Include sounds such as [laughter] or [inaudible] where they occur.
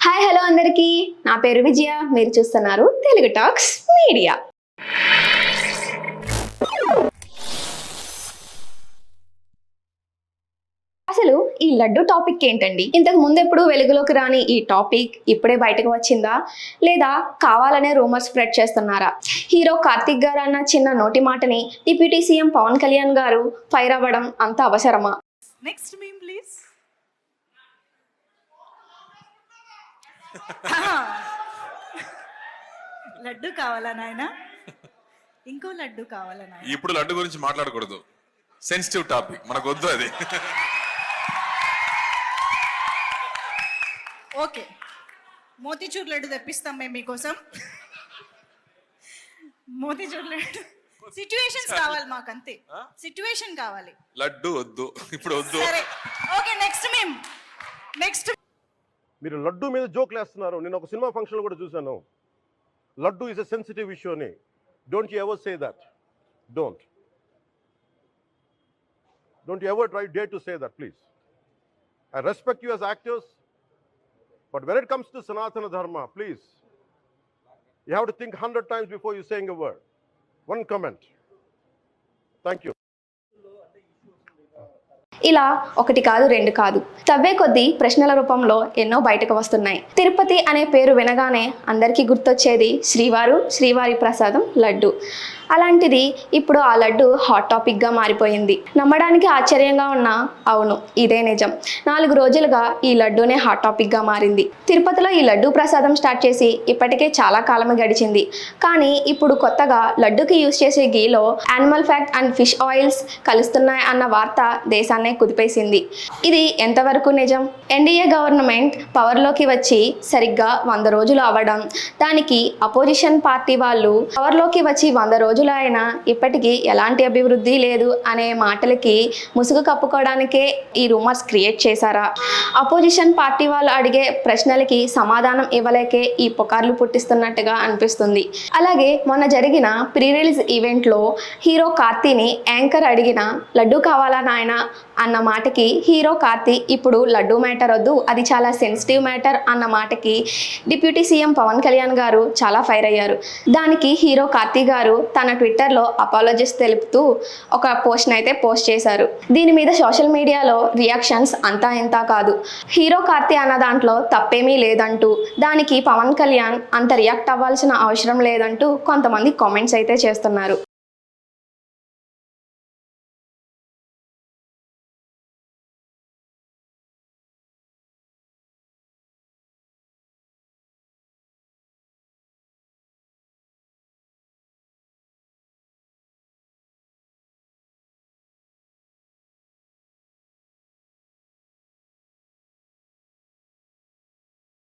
Hi hello అందరికీ. నా పేరు విజయ. మీరు చూస్తున్నారు తెలుగు టాక్స్ మీడియా. అసలు ఈ లడ్డు టాపిక్ ఏంటండి? ఇంతకు ముందు ఎప్పుడు వెలుగులోకి రాని ఈ టాపిక్ ఇప్పుడే బయటకు వచ్చిందా? లేదా కావాలనే రూమర్ స్ప్రెడ్ చేస్తున్నారా? హీరో కార్తిక్ గారు అన్న చిన్న నోటి మాటని డిప్యూటీ సీఎం పవన్ కళ్యాణ్ గారు ఫైర్ అవ్వడం అంత అవసరమా? నెక్స్ట్ ప్లీజ్ [laughs] లడ్డు కావాలా నాయన? ఇంకో లడ్డు కావాలా నాయన? ఇప్పుడు లడ్డు గురించి మాట్లాడకూడదు. సెన్సిటివ్ టాపిక్ మనకు వద్దు అది. [laughs] ఓకే. మోతీచూర్ లడ్డు తెప్పిస్తాం మేము మీకోసం. [laughs] మోతీచూర్ లడ్డు. సిచ్యువేషన్స్ కావాలి మాకు అంతే సిచ్యువేషన్ కావాలి. లడ్డు వద్దు. ఇప్పుడు వద్దు. సరే. ఓకే నెక్స్ట్ మేము నెక్స్ట్ మీరు లడ్డు మీద జోక్లు వేస్తున్నారు. నేను ఒక సినిమా ఫంక్షన్లో కూడా చూశాను. Laddu is a sensitive issue అని. Don't you ever say that don't don't ever try day to say that please I respect you as actors but when it comes to Sanatana Dharma please you have to think hundred times before you saying a word one comment thank you ఇలా ఒకటి కాదు రెండు కాదు. తవ్వే కొద్దీ ప్రశ్నల రూపంలో ఎన్నో బయటకు వస్తున్నాయి. తిరుపతి అనే పేరు వినగానే అందరికీ గుర్తొచ్చేది శ్రీవారు శ్రీవారి ప్రసాదం లడ్డు. అలాంటిది ఇప్పుడు ఆ లడ్డు హాట్ టాపిక్గా మారిపోయింది. నమ్మడానికి ఆశ్చర్యంగా ఉన్నా అవును ఇదే నిజం. నాలుగు రోజులుగా ఈ లడ్డూనే హాట్ టాపిక్గా మారింది. తిరుపతిలో ఈ లడ్డు ప్రసాదం స్టార్ట్ చేసి ఇప్పటికే చాలా కాలం గడిచింది. కానీ ఇప్పుడు కొత్తగా లడ్డుకి యూస్ చేసే గీలో animal fat and fish oils కలుస్తున్నాయి అన్న వార్త దేశాన్నే కుదిపేసింది. ఇది ఎంతవరకు నిజం? ఎన్డీఏ గవర్నమెంట్ పవర్లోకి వచ్చి సరిగ్గా వంద రోజులు అవ్వడం దానికి అపోజిషన్ పార్టీ వాళ్ళు పవర్లోకి వచ్చి వంద రోజులు అయినా ఇప్పటికీ ఎలాంటి అభివృద్ధి లేదు అనే మాటలకి ముసుగు కప్పుకోవడానికే ఈ రూమర్స్ క్రియేట్ చేశారా? అపోజిషన్ పార్టీ వాళ్ళు అడిగే ప్రశ్నలకి సమాధానం ఇవ్వలేకే ఈ పుకార్లు పుట్టిస్తున్నట్టుగా అనిపిస్తుంది. అలాగే మొన్న జరిగిన ప్రీ రిలీజ్ ఈవెంట్లో హీరో కార్తీని యాంకర్ అడిగిన లడ్డు కావాలా నాయన? అన్న మాటకి హీరో కార్తీ ఇప్పుడు లడ్డు మ్యాటర్ వద్దు అది చాలా సెన్సిటివ్ మ్యాటర్ అన్న మాటకి డిప్యూటీ సీఎం పవన్ కళ్యాణ్ గారు చాలా ఫైర్ అయ్యారు. దానికి హీరో కార్తీ గారు తన తన ట్విట్టర్లో అపాలజిస్ తెలుపుతూ ఒక పోస్ట్ని అయితే పోస్ట్ చేశారు. దీని మీద సోషల్ మీడియాలో రియాక్షన్స్ అంతా ఇంత కాదు. హీరో కార్తీ అన్న దాంట్లో తప్పేమీ లేదంటూ దానికి పవన్ కళ్యాణ్ అంత రియాక్ట్ అవ్వాల్సిన అవసరం లేదంటూ కొంతమంది కామెంట్స్ అయితే చేస్తున్నారు.